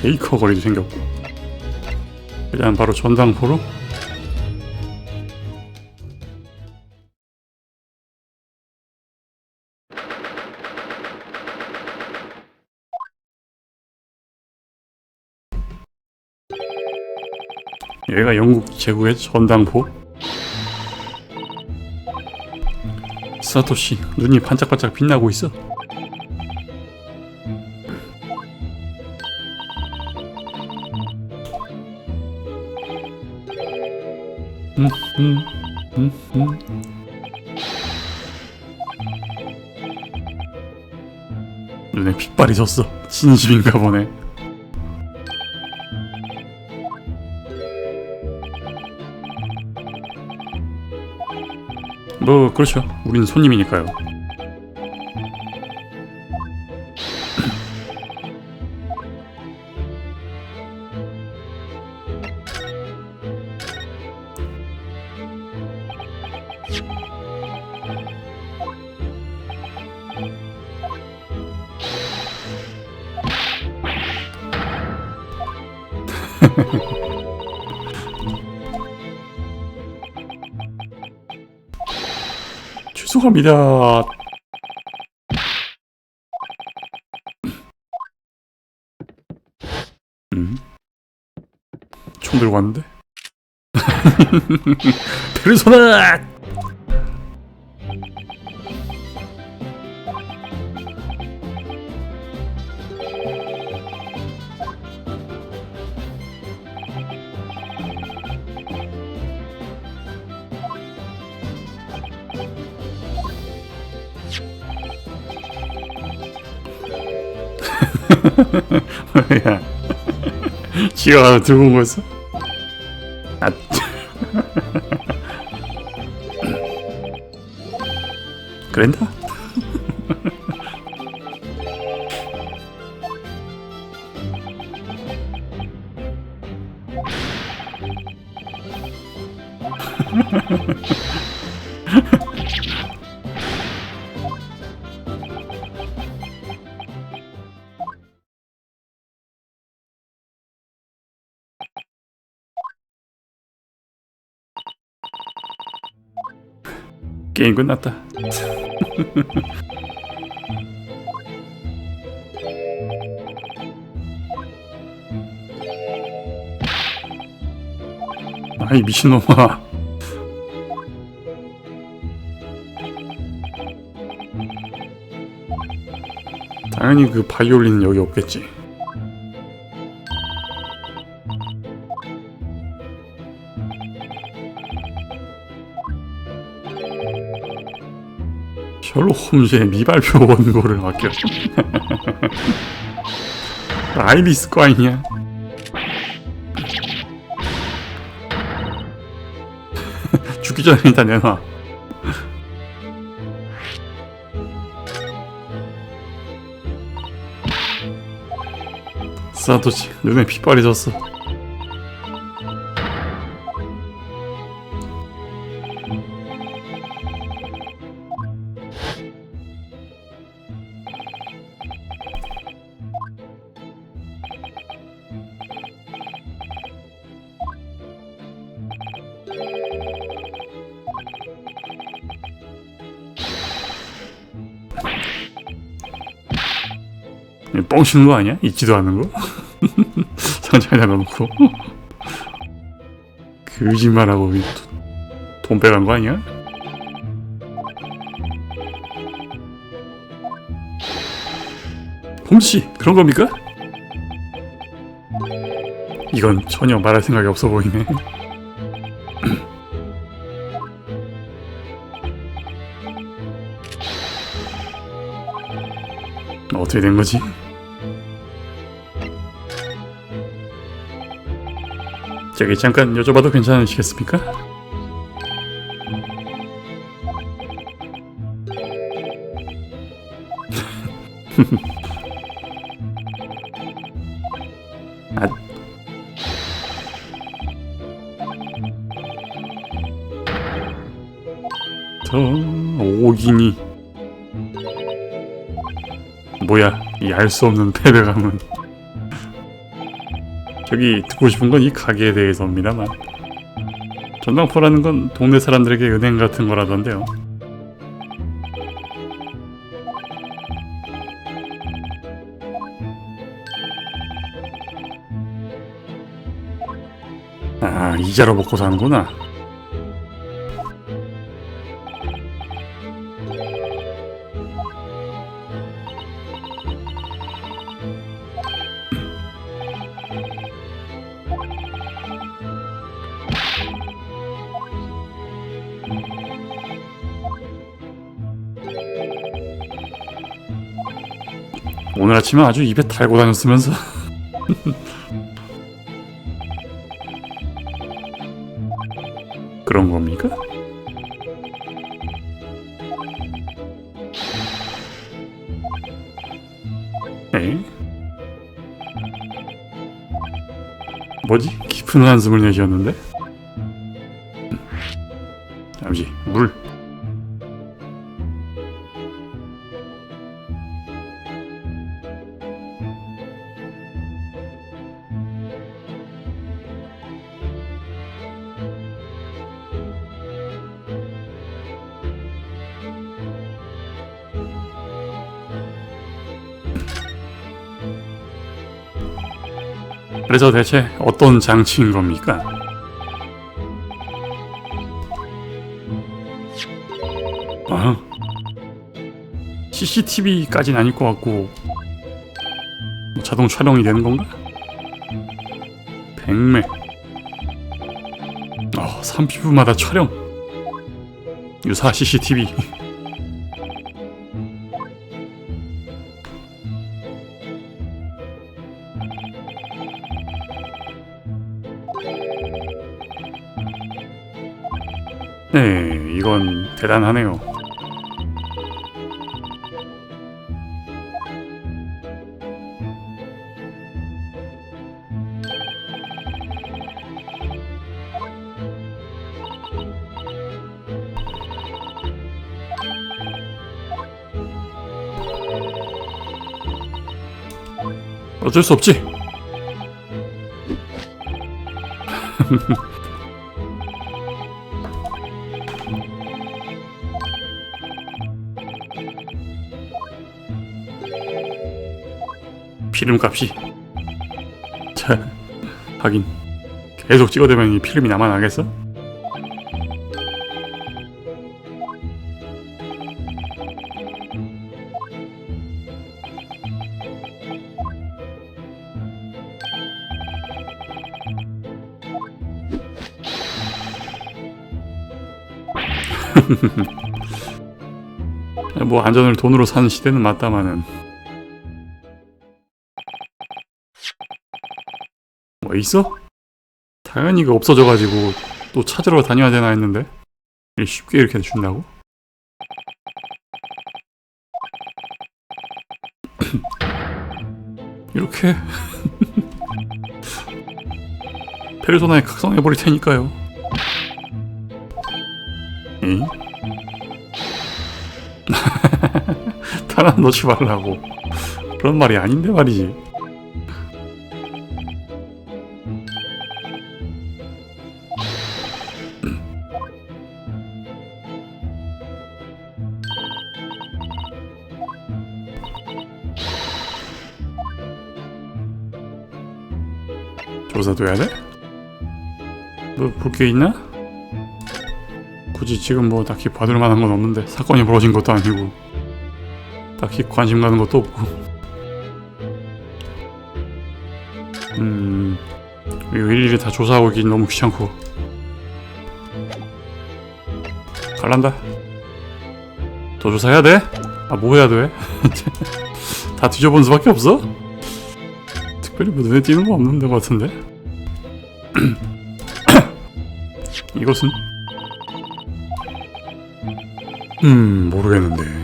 베이커 거리도 생겼고. 일단 바로 전당포로. 여기가 영국 제국의 전당포. 사토시 눈이 반짝반짝 빛나고 있어 음, 음, 음, 음. 눈에 핏발이 졌어. 진심인가 보네. 뭐 그렇죠. 우린 손님이니까요 죄송합니다 음? 총 들고 왔는데? 페르소나! 야, 지가 가서 들고 온 거였어? 아, 그랬나? 게임 끝났다. 아이 미친놈아. 당연히 그 바이올린은 여기 없겠지. 셜록 홈즈의 미발표 원고를 맡겨. 아이리스 거 아니냐? 죽기 전에 일단 내놔. 사토시 눈에 핏발이 졌어. 뻥 치는 거 아니야? 있지도 않은 거? 상자에다 넣어놓고 거짓말하고 돈 빼간 거 아니야? 홈씨 그런 겁니까? 이건 전혀 말할 생각이 없어 보이네 어떻게 된 거지? 저기 잠깐 여쭤봐도 괜찮으시겠습니까? 아. 저 오기니 뭐야 이 알 수 없는 패배감은 저기 듣고 싶은 건 이 가게에 대해서입니다만. 전당포라는 건 동네 사람들에게 은행 같은 거라던데요. 아 이자로 먹고 사는구나 오늘 아침에 아주 입에 달고 다녔으면서 그런 겁니까? 에? 뭐지? 깊은 한숨을 내쉬었는데? 그래서 대체 어떤 장치인 겁니까? 아, CCTV까지는 아닐 것 같고 뭐 자동 촬영이 되는 건가? 백매 어, 3피부마다 촬영 유사 CCTV 대단하네요. 어쩔 수 없지. 필름값이. 자 하긴. 계속 찍어대면 이 필름이 남아나겠어? 뭐 안전을 돈으로 사는 시대는 맞다마는 있어? 당연히 이거 없어져가지고 또 찾으러 다녀야 되나 했는데 쉽게 이렇게 준다고? 이렇게 페르소나에 각성해버릴 테니까요 응? 하나 넣지 말라고 그런 말이 아닌데 말이지 해야 돼? 뭐 볼 게 있나? 굳이 지금 뭐 딱히 받을 만한 건 없는데 사건이 벌어진 것도 아니고 딱히 관심 가는 것도 없고 음 이거 일일이 다 조사하고 있긴 너무 귀찮고 갈란다 더 조사해야 돼? 아 뭐 해야 돼? 다 뒤져본 수밖에 없어? 특별히 뭐 눈에 띄는 거 없는 데 같은데? 이것은? 음, 모르겠는데.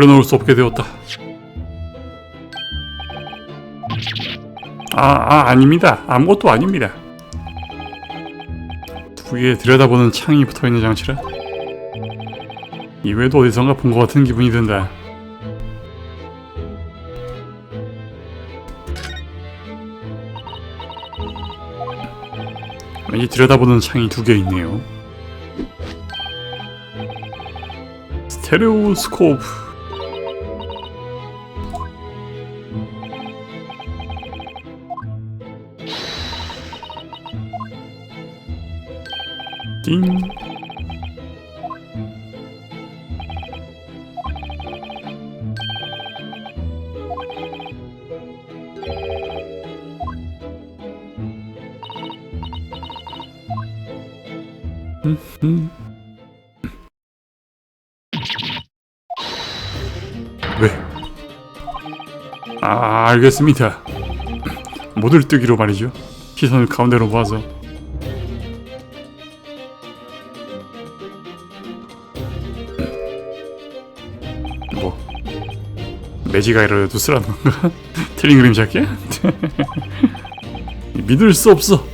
돌려놓을 수 없게 되었다. 아, 아 아닙니다. 아무것도 아닙니다. 두개 들여다보는 창이 붙어있는 장치라 이외에도 어디선가 본 것 같은 기분이 든다. 왠지 들여다보는 창이 두 개 있네요. 스테레오스코프. 띵. 음. 왜? 아, 알겠습니다. 모들 뜨기로 말이죠. 시선을 가운데로 모아서. 매지가이라도 쓰라는 건가? 틀린 그림 잡기야? 믿을 수 없어.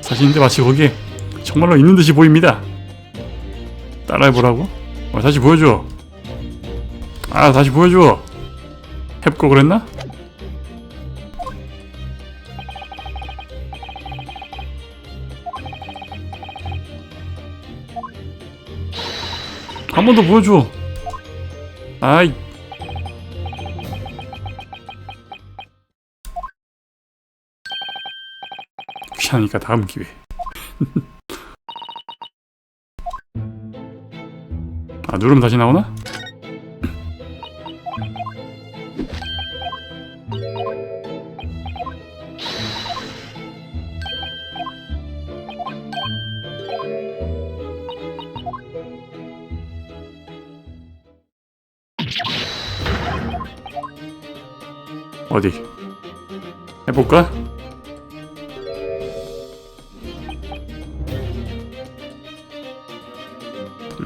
사실인데 마치 거기에 정말로 있는 듯이 보입니다. 따라해보라고? 어, 다시 보여줘. 아, 다시 보여줘. 해볼 그랬나? 한 번 더 보여줘. 아이. 귀찮으니까 다음 기회. 아 누르면 다시 나오나? 어디? 해볼까?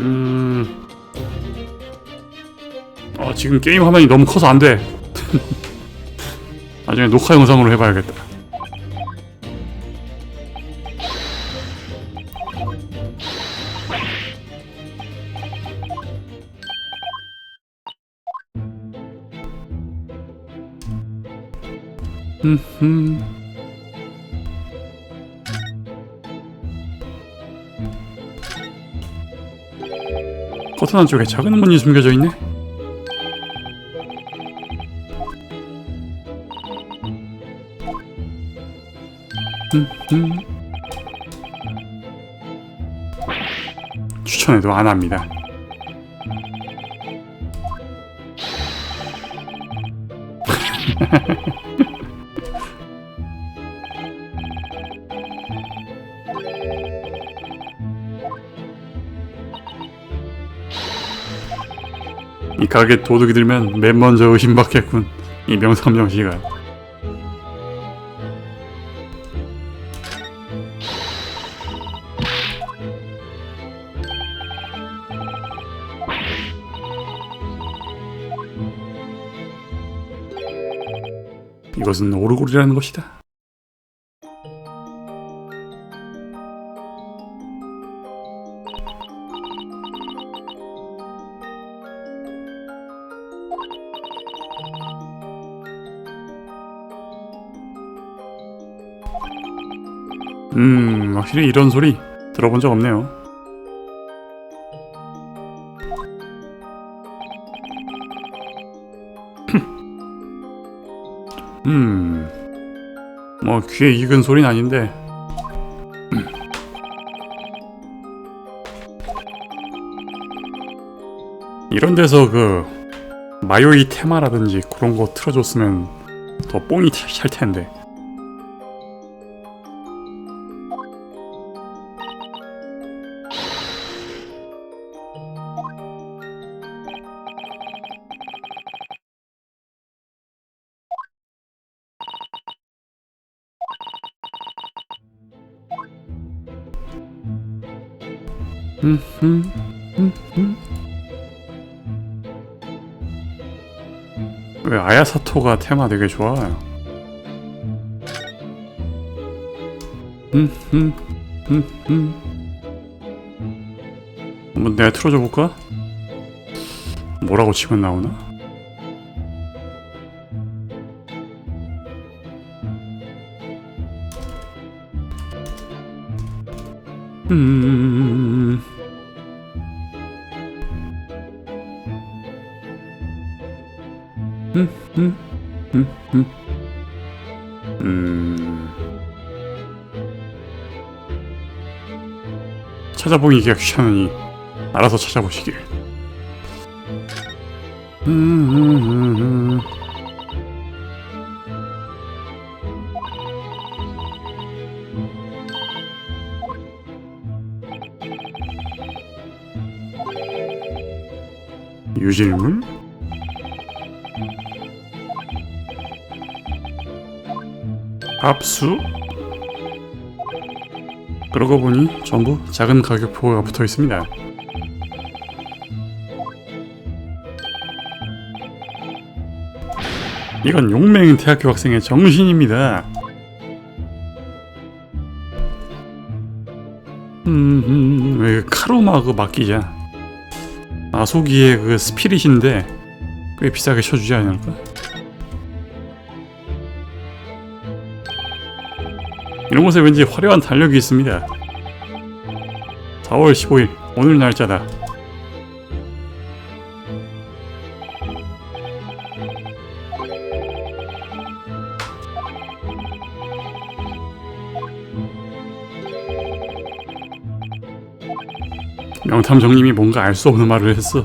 음. 어, 지금 게임 화면이 너무 커서 안 돼. 나중에 녹화 영상으로 해봐야겠다. 커튼 안쪽에 작은 문이 숨겨져 있네. 추천해도 안 합니다. 가게 도둑이 들면 맨 먼저 의심받겠군. 이 명삼정 씨가. 이것은 오르골이라는 것이다. 음, 확실히 이런 소리 들어본 적 없네요. 음, 뭐 귀에 익은 소리는 아닌데. 이런 데서 그 마요이 테마라든지 그런 거 틀어줬으면 더 뽕이 찰 텐데. 음, 음, 음. 왜 아야사토가 테마 되게 좋아요? 음, 음, 음, 음. 한번 내가 틀어줘 볼까? 뭐라고 치면 나오나? 음. 찾아보기가 귀찮으니 알아서 찾아보시길. 유질물? 압수? 그러고 보니 전부 작은 가격표가 붙어 있습니다. 이건 용맹 대학교 학생의 정신입니다. 음, 음, 왜 카로마 그 맡기자. 아소기의 그 스피릿인데 꽤 비싸게 쳐주지 않을까? 이런 곳에 왠지 화려한 달력이 있습니다. 4월 15일 오늘 날짜다. 명탐정님이 뭔가 알 수 없는 말을 했어.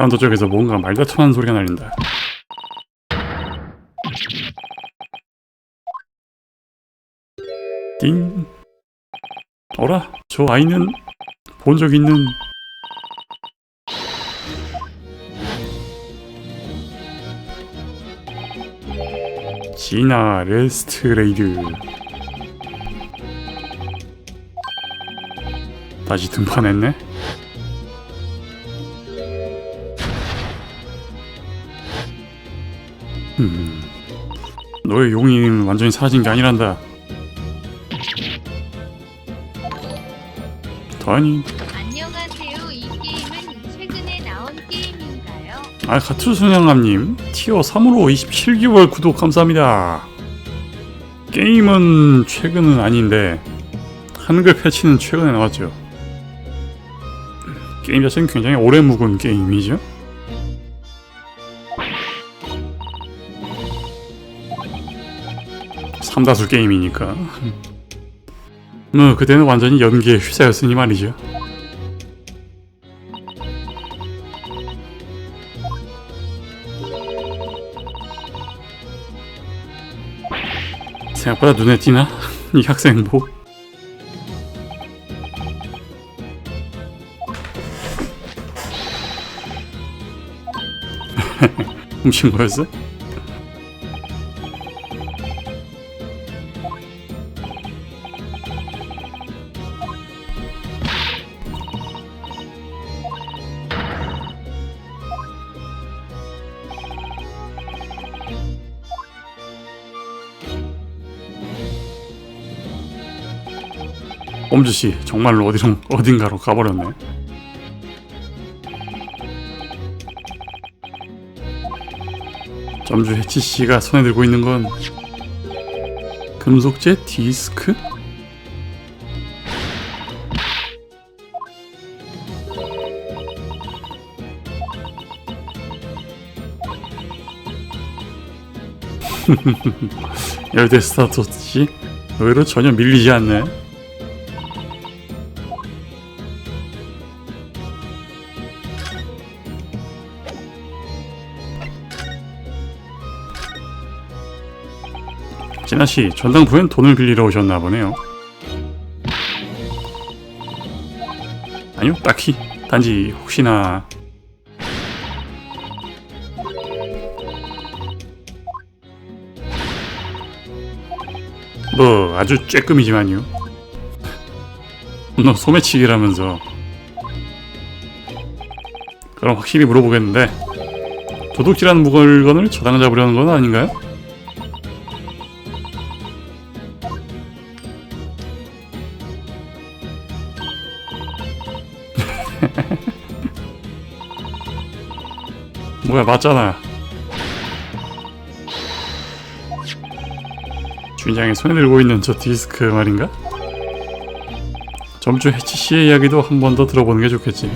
강도 쪽에서 뭔가 말다툼하는 소리가 날린다. 띵. 어라, 저 아이는 본 적 있는 지나 레스트레이드 다시 등판했네? 음, 너의 용인 완전히 사라진 게 아니란다. 더니 안녕하세요. 이 게임은 최근에 나온 게임인가요? 아 가투 소냥함님 티어 3으로 27개월 구독 감사합니다. 게임은 최근은 아닌데 한글 패치는 최근에 나왔죠. 게임 자체는 굉장히 오래 묵은 게임이죠. 삼다수 게임이니까. 뭐 그때는 완전히 연기의 휘사였으니 말이죠. 생각보다 눈에 띄나? 이 학생복 훔친 거였어? 씨 정말로 어디로 어딘가로 가버렸네. 점주 해치 씨가 손에 들고 있는 건 금속재 디스크? 열대 스타터치 의외로 전혀 밀리지 않네. 아 씨, 전당부엔 돈을 빌리러 오셨나 보네요. 아니요, 딱히 단지 혹시나 뭐 아주 쬐끔이지만요. 너 소매치기라면서 그럼 확실히 물어보겠는데 도둑질하는 물건을 저당 잡으려는 건 아닌가요? 뭐야 맞잖아 주인장이 손에 들고 있는 저 디스크 말인가? 점주 해치 씨의 이야기도 한 번 더 들어보는 게 좋겠지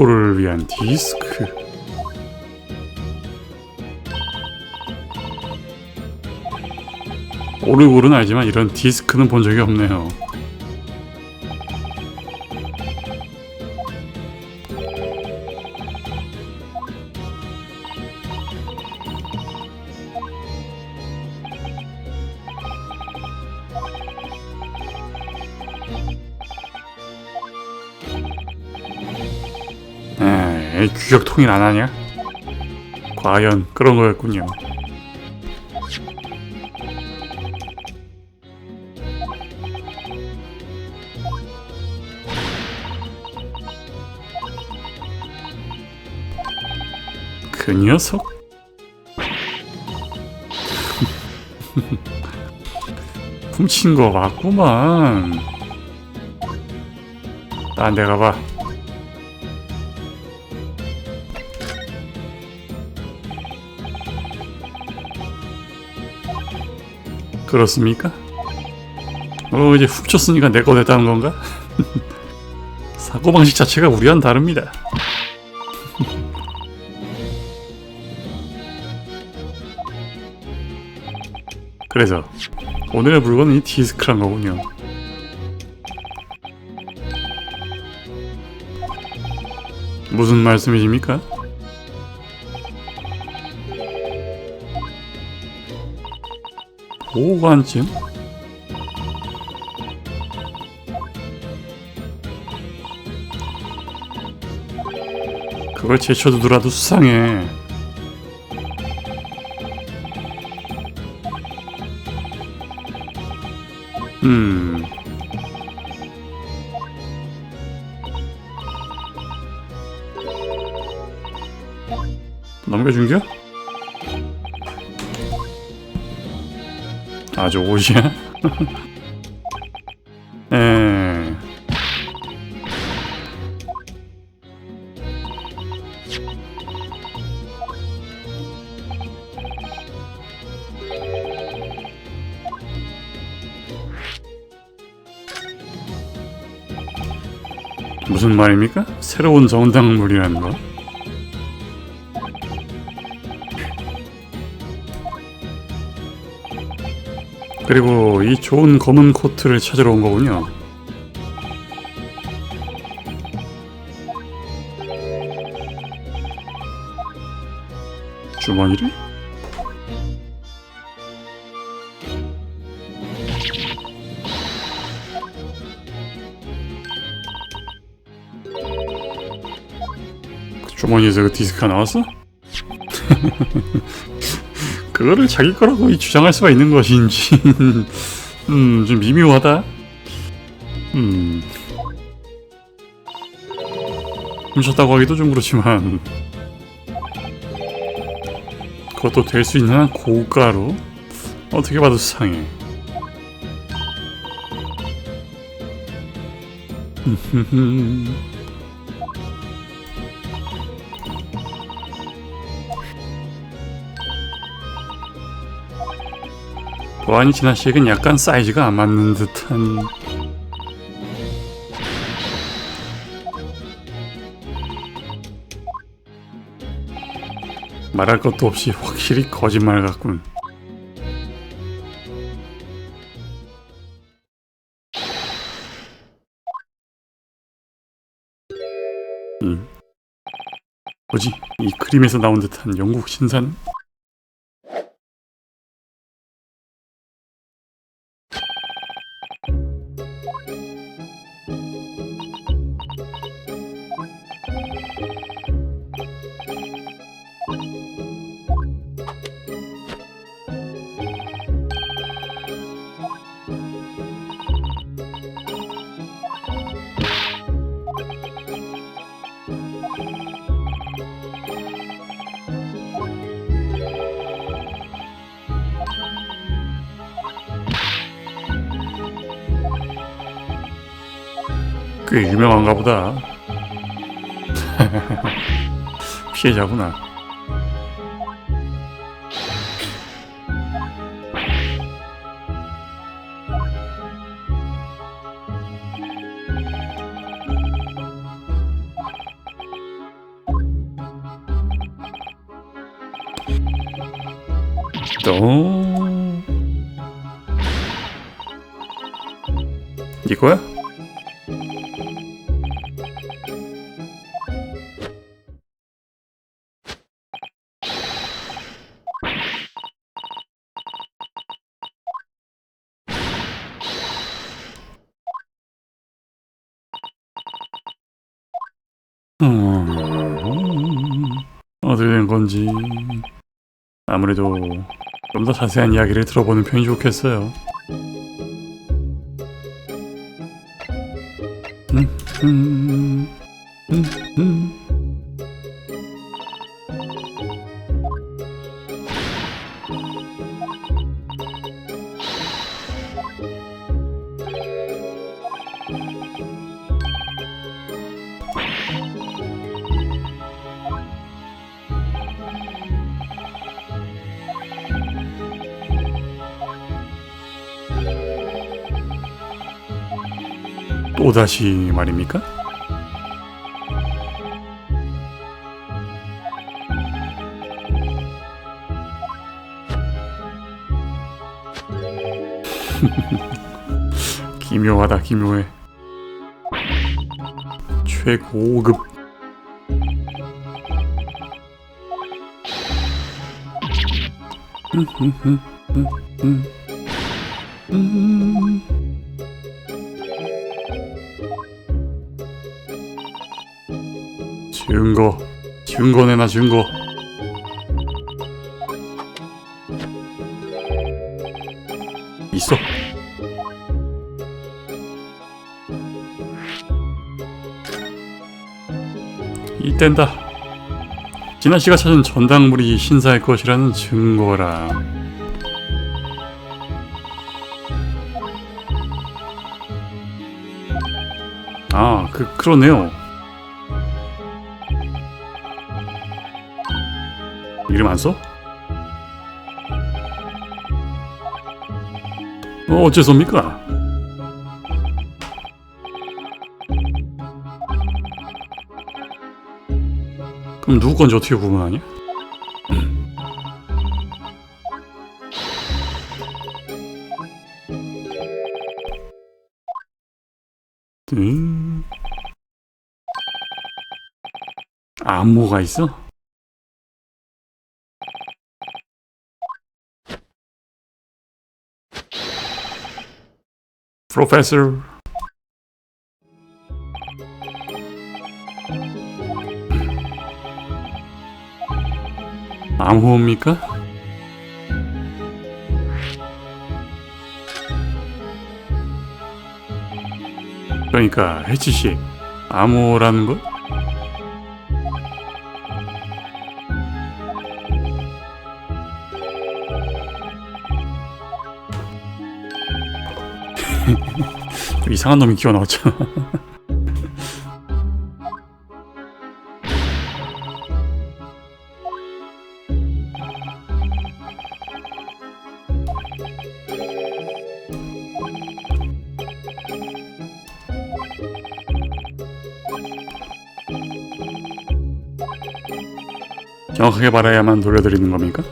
오르고를 위한 디스크 오르골은 알지만 이런 디스크는 본 적이 없네요. 에이, 규격 통일 안 하냐? 과연 그런 거였군요. 그 녀석? 훔친 거 맞구만. 딴 데 가 봐. 그렇습니까? 어 이제 훔쳤으니까 내 거 됐다는 건가? 사고방식 자체가 우리와는 다릅니다. 그래서 오늘의 물건은 이 디스크란 거군요. 무슨 말씀이십니까? 보관증? 그걸 제쳐두더라도 수상해. 음. 아주 옷이야? 에. 무슨 말입니까? 새로운 정당물이라는 거? 그리고 이 좋은 검은 코트를 찾으러 온 거군요. 주머니를? 그 주머니에서 그 디스크가 나왔어? 그거를 자기 거라고 주장할 수가 있는 것인지 음, 좀 미묘하다. 음. 훔쳤다고 하기도 좀 그렇지만 그것도 될 수 있는 한 고가로 어떻게 봐도 수상해. 보안이 지난 시액은 약간 사이즈가 안 맞는 듯한 말할 것도 없이 확실히 거짓말 같군 음. 뭐지? 이 그림에서 나온 듯한 영국 신사는? 꽤 유명한가 보다. 피해자구나. 또 이거야? 아무래도 좀 더 자세한 이야기를 들어보는 편이 좋겠어요. 음, 음, 음, 또다시 말입니까? 기묘하다 기묘해 최고급 음, 음, 음, 음, 음. 증거 증거 내놔 증거. 있어. 이땐다. 진아 씨가 찾은 전당물이 신사의 것이라는 증거라 아, 그, 그러네요. 써? 어, 어째서입니까? 그럼 누구 건지 어떻게 구분하냐? 음. 안무가 있어? 프로페서 암호입니까? 그러니까 해치 씨 암호라는 거? 이상한 놈이 기어 나왔잖아. 정확하게 말해야만 돌려드리는 겁니까?